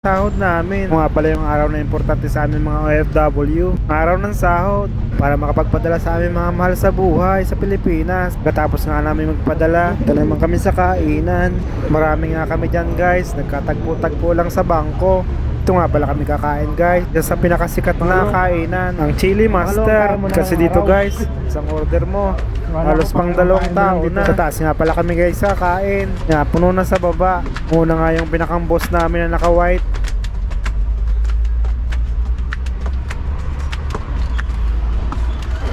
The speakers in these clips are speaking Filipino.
sahod namin. Mga pala yung araw na importante sa amin mga OFW. Araw ng sahod para makapagpadala sa amin mga mahal sa buhay sa Pilipinas. Katapos nga namin magpadala, ito naman kami sa kainan. Marami nga kami dyan guys, nagkatagpo-tagpo lang sa bangko. Ito nga pala kami kakain guys. Yan sa pinakasikat na kainan, ang Chili Master. Kasi dito guys, isang order mo, halos pang dalawang tao na. Sa taas nga pala kami guys sa kain. Nga, puno na sa baba. Una nga yung pinakang boss namin na naka-white.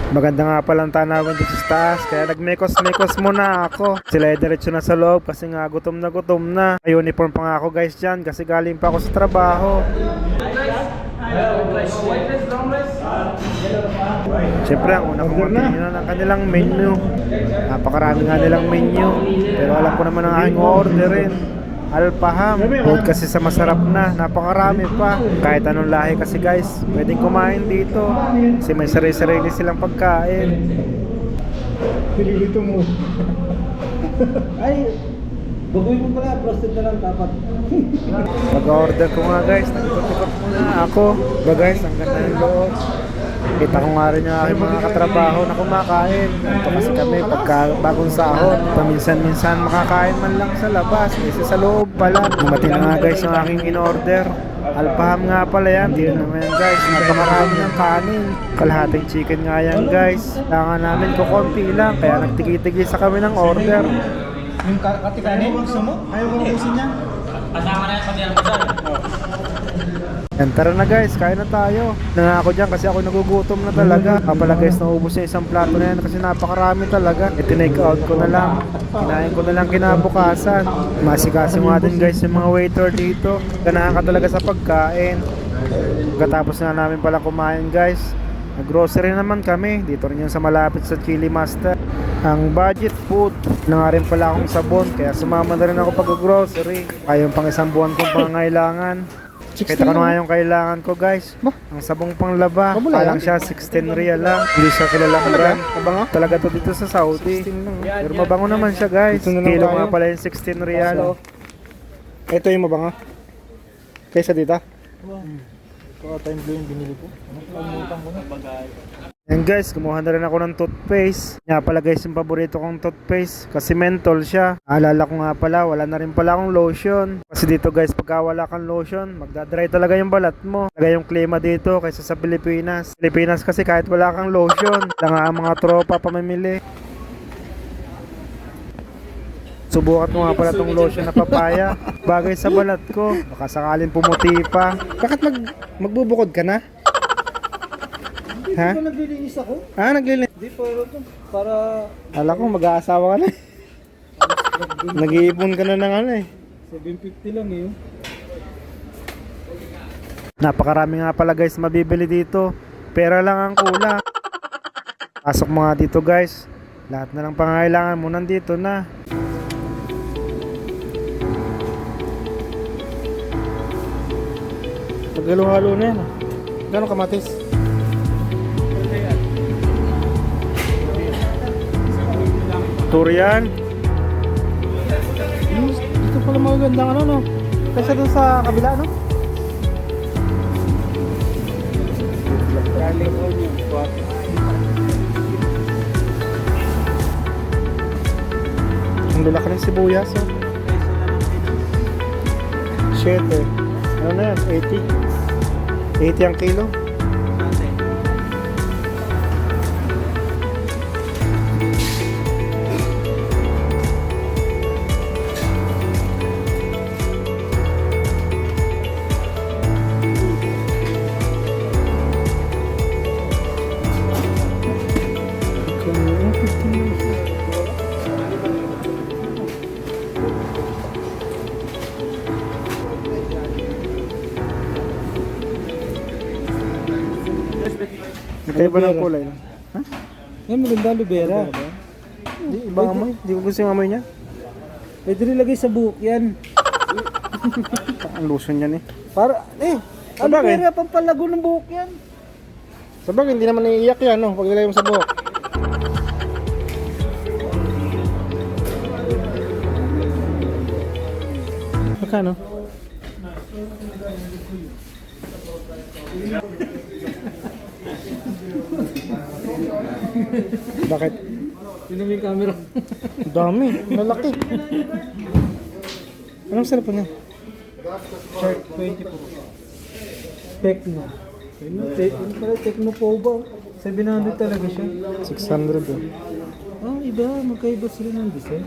Maganda nga palang tanawin dito sa taas Kaya nagmekos-mekos muna ako. Sila ay diretso na sa loob Kasi nga gutom na gutom na. May uniform pa nga ako guys dyan Kasi galing pa ako sa trabaho. Siyempre ang una kong matingin na ng kanilang menu. Napakarami nga nilang menu Pero alam ko naman ang aking orderin Alpaham. Bukod kasi sa masarap na. Napakarami pa. Kahit anong lahi kasi guys Pwedeng kumain dito. Kasi may sarili-sarili silang pagkain. Nililito mo. Ay, baguhin mo pala, frosted na lang dapat. Pag-order ko nga guys. Nagikot-ikot muna ako. Ba guys, ang ganda ng loob Kita ko nga rin yung aking mga katrabaho na kumakain. Ito kasi kami pagka bagong sahod. Paminsan-minsan makakain man lang sa labas. Kasi sa loob pala. Dumating na nga guys yung aking in-order. Alpaham nga pala yan. Hindi na naman yan guys. Napakarami ng kanin. Kalahating chicken nga yan guys. Kailangan namin ko konti lang. Kaya nagtigi-tigi sa kami ng order. Yung ka- katikanin, gusto mo? Ayaw ko ubusin niya? Yan, tara na guys, kain na tayo. Nangako dyan kasi ako nagugutom na talaga. Kapala guys, naubos yung isang plato na yan kasi napakarami talaga. E tinake out ko na lang. Kinain ko na lang kinabukasan. Masikaso nga din guys yung mga waiter dito. Ganahan ka talaga sa pagkain. Pagkatapos na namin pala kumain guys. Nag-grocery naman kami. Dito rin yan sa malapit sa Chili Master. Ang budget food. Na nga rin pala akong sabon. Kaya sumama na rin ako pag-grocery. Ayun pang isang buwan kong pangangailangan. Kita ko na nga yung kailangan ko guys. Ang sabong panglaba. Mabula Palang yan? siya 16 real lang. Hindi siya kilalang brand. Mabango? Talaga to dito sa Saudi. Pero mabango naman siya guys. Na lang Kilo nga pala yung 16 real. Ito yung mabango. Kaysa dito? Ito ata yung blue yung binili ko. Ano kalimutan ko na? Yan guys, kumuha na rin ako ng toothpaste. Nga pala guys, yung paborito kong toothpaste. Kasi menthol siya. Alala ko nga pala, wala na rin pala akong lotion. Kasi dito guys, pagka wala kang lotion, magdadry talaga yung balat mo. Talaga yung klima dito kaysa sa Pilipinas. Pilipinas kasi kahit wala kang lotion, lang ang mga tropa pamimili. Subukan ko nga pala tong lotion na papaya. Bagay sa balat ko. Baka sakaling pumuti pa. Bakit mag magbubukod ka na? Ha? Ha? naglilinis ako. Ah, naglilinis. Hindi, pero ito. Para Ala ko mag-aasawa ka na. Nag-iipon ka na ng ano eh. 750 lang eh. Napakarami nga pala guys mabibili dito. Pera lang ang kulang. Pasok mga dito guys. Lahat na ng pangangailangan mo nandito na. Paghalo-halo na yan. Gano'ng kamatis? Turian. Hmm, Dito pala magagandang ano no? Kaysa doon sa kabila no? Ang lalaki ng sibuyas oh. 7. Ano na yan? 80. 80 ang kilo. Kaya ba ng kulay? Yan maganda aloe vera. Di, ibang amoy. Di ko gusto yung amoy niya. Pwede rin lagay sa buhok yan. Ang lotion yan eh. Para, eh, aloe vera pampalago ng buhok yan. Sabagay, hindi naman naiiyak yan, no? Pag nilagay mo sa buhok. Magkano? Bakit? Yun yung camera. Dami. Malaki. Anong cellphone niya? Shark 20 po. Tecno. Ano, te ano pala, Tecno po ba? 700 talaga siya. 600 eh. Ah, iba. Magkaiba sila ng design.